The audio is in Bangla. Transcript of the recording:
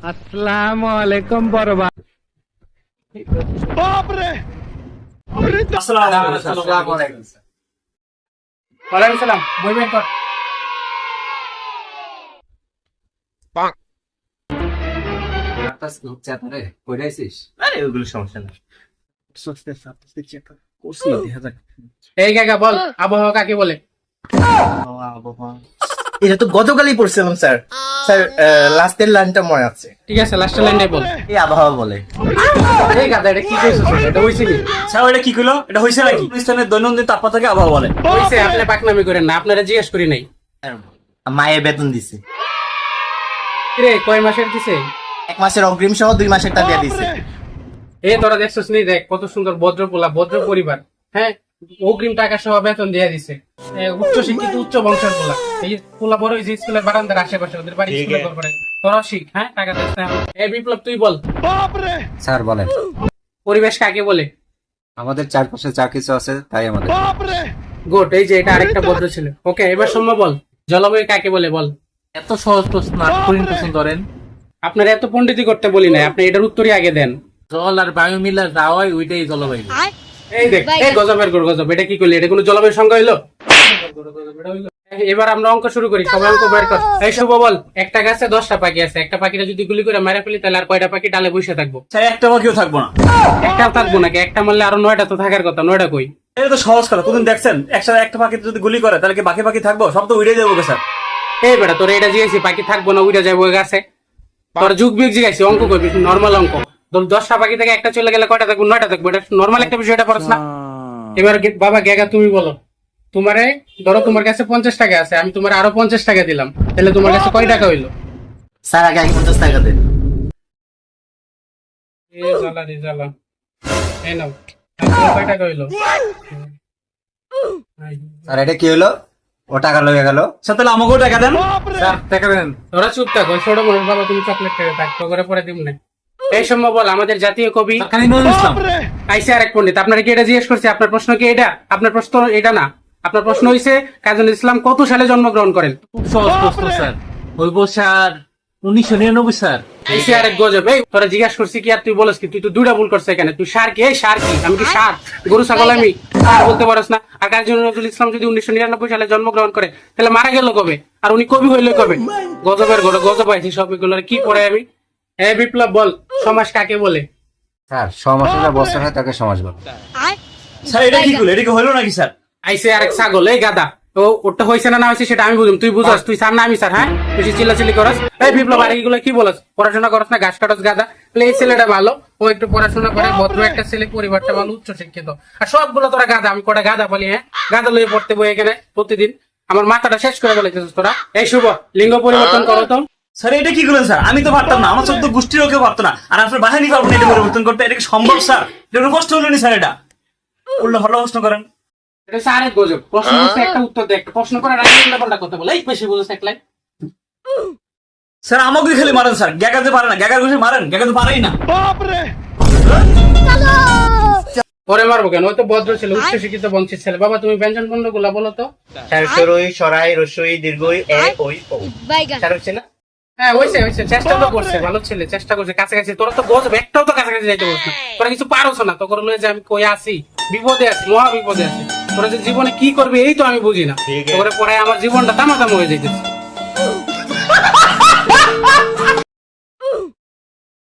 আসসালামু আলাইকুম বড় ভাই। ওয়ালাইকুম সালাম। বই বের কর আরে ওগুলো সমস্যা না এই কাকা বল আবহাওয়া কাকে বলে? এটা তো গতকালই পড়ছিলাম স্যার। স্যার লাস্টের লাইনটা মনে আছে। ঠিক আছে লাস্টের লাইনটাই বল। এই আবহাওয়া বলে। এই গাদা এটা কি কইছিস এটা হইছে কি? স্যার এটা কি কইলো? এটা হইছে নাকি? পাকিস্তানের দৈনন্দিন তাপমাত্রাকে আবহাওয়া বলে। হইছে আপনি পাকনামি করেন না আপনারা জিজ্ঞেস করি নাই। মায়ে বেতন দিছে। রে কয় মাসের দিছে? এক মাসের অগ্রিম সহ দুই মাসের টা দিয়ে দিছে। এই তোরা দেখছিস নি দেখ কত সুন্দর ভদ্র পোলা ভদ্র পরিবার। হ্যাঁ অগ্রিম টাকা সহ বেতন দিয়ে দিছে। এ, উচ্চ শিক্ষিত উচ্চ বংশের পোলা এই পোলা বড় হয়েছে স্কুলের বারান্দার আশেপাশে ওদের বাড়ি স্কুলে করে তোরা শিখ হ্যাঁ? টাকা দিস না। এই বিপ্লব তুই বল। স্যার বলেন। পরিবেশ কাকে বলে? আমাদের চারপাশে যা কিছু আছে তাই আমাদের। গুড এই যে এটা আরেকটা ভদ্র ছিল। ওকে এবার সৌম্য বল। জলবায়ু কাকে বলে বল। এত সহজ প্রশ্ন আর কঠিন প্রশ্ন ধরেন আপনারা এত পণ্ডিতি করতে বলি না আপনি এটার উত্তরই আগে দেন। জল আর বায়ু মিলে যা হয় ওইটাই জলবায়ু। এই দেখ এই গজবের গজব। এটা কি করলি? এটা কোনো জলবায়ু সংজ্ঞা হইল? এবার আমরা অঙ্ক শুরু করি সবাই অঙ্ক বের কর। এই শুভ বল একটা গাছে দশটা পাখি আছে একটা পাখিটা যদি গুলি করে মেরে ফেলি তাহলে আর কয়টা পাখি ডালে বসে থাকব? স্যার একটা বাকিও থাকব না। একটাও থাকব নাকি? একটা মারলে আরও নয়টা তো থাকার কথা নয়টা কই? এটা তো সহজ কথা কোনদিন দেখছেন একসাথে একটা পাখি যদি গুলি করে তাহলে কি বাকি পাখি থাকব? সব তো উড়ে যাব স্যার। এই বেটা তোর এটা জিজ্ঞাসি পাখি থাকব না উইটা যাব গাছে। তোর যুগ বিয়োগ জিজ্ঞাসি অঙ্ক করবি নর্মাল অঙ্ক। দশটা পাখি থেকে একটা চলে গেলে কয়টা থাকব? নয়টা থাকব এটা নর্মাল একটা বিষয় এটা পড়াস না। এবার বাবা গেগা তুমি বলো। তোমারে ধরো তোমার কাছে পঞ্চাশ টাকা আছে আমি তোমার আরও পঞ্চাশ টাকা দিলাম। তাহলে তোমার কাছে কয় টাকা হইল? স্যার আগে আগে পঞ্চাশ টাকা দেন। এ জ্বালা রে জ্বালা। এই নাও কয় টাকা হইল? স্যার এটা কি হলো ও টাকা লয়ে গেল। স্যার তাহলে আমাকেও টাকা দেন। স্যার টাকা দেন। তোরা চুপ থাকো ছোট মানুষ বাবা তুমি চকলেট খেয়ে থাক করে পরে দিব না। এই সম্ভব বল আমাদের জাতীয় কবি কানি নজরুল ইসলাম। আইসে আরেক পণ্ডিত আপনারা কি এটা জিজ্ঞেস করছে? আপনার প্রশ্ন কি এটা? আপনার প্রশ্ন এটা না। আপনার প্রশ্ন হইছে কাজী নজরুল ইসলাম কত সালে জন্মগ্রহণ করেন? খুব সহজ প্রশ্ন স্যার। হইব স্যার উনিশশো নিরানব্বই স্যার। আইসে আরেক গজব। এই তোরা জিজ্ঞাসা করছি কি আর তুই বলস কি তুই তো দুইটা ভুল করছে এখানে। তুই সার কি? এই সার কি? আমি কি সার? গরু ছাগল আমি? সার বলতে পারস না। আর কাজী নজরুল ইসলাম যদি উনিশশো নিরানব্বই সালে জন্মগ্রহণ করে তাহলে মারা গেল কবে? আর উনি কবি হইলে কবে? গজবের ঘরে গজব আইছে সব এগুলো। কি পড়ে আমি? এ বিপ্লব বল সমাজ কাকে বলে? স্যার সমাজের বছর হয় তাকে সমাজ বলে। স্যার এটা কি করল এটা কি হলো নাকি স্যার? আইসে আরেক ছাগল এই গাদা। ও ওটা হয়েছে না না হয়েছে সেটা আমি বুঝুম। তুই বুঝাস তুই স্যার না আমি স্যার হ্যাঁ? তুই চিল্লা চিল্লি করস। এই বিপ্লব আর এগুলো কি বলস? পড়াশোনা করস না ঘাস কাটস গাদা। তাহলে এই ছেলেটা ভালো ও একটু পড়াশোনা করে ভদ্র একটা ছেলে পরিবারটা ভালো উচ্চ শিক্ষিত। আর সবগুলো তোরা গাদা আমি কটা গাদা বলি হ্যাঁ? গাদা লইয়ে পড়তে বই এখানে প্রতিদিন। আমার মাথাটা শেষ করে বলেছিস তোরা। এই শুভ লিঙ্গ পরিবর্তন করো তো। স্যার এটা কি করলেন স্যার? আমি তো পারতাম না আমার চোদ্দ গোষ্ঠীরও কেউ পারতো না। আর আপনার বাহিনী পারব না এটা পরিবর্তন করতে এটা কি সম্ভব স্যার? এটা কষ্ট হলো নি স্যার এটা? উল্টো ভালো প্রশ্ন করেন। এটা হচ্ছে আরেক গজব। প্রশ্ন করছে একটা উত্তর দে একটা প্রশ্ন করার আগে উল্টা পাল্টা কথা বলে। এই বেশি বুঝছ একলাই স্যার আমাকে খালি মারেন স্যার। গ্যাগাতে পারে না। গ্যাগার ঘুষে মারেন গ্যাগাতে পারেই না। পরে মারবো কেন? তো ভদ্র ছিল উচ্চ শিক্ষিত বংশের ছেলে। বাবা তুমি ব্যঞ্জন বন্ধগুলা বলো তো? স্যার সরাই রসই দীর্ঘই এ ওই ও। স্যার হচ্ছে না? হ্যাঁ চেষ্টা তো করছে ভালো ছেলে চেষ্টা করছে কাছাকাছি। তোরা তো গজব একটাও তো কাছাকাছি যাইতে পারছ তোরা কিছু পারছ না। তো করে লয়ে যে আমি কই আছি? বিপদে আছি মহা বিপদে আছি। তোরা যে জীবনে কি করবি এই তো আমি বুঝি না। তোরে পরে আমার জীবনটা তামাতাম হয়ে যাইতেছে।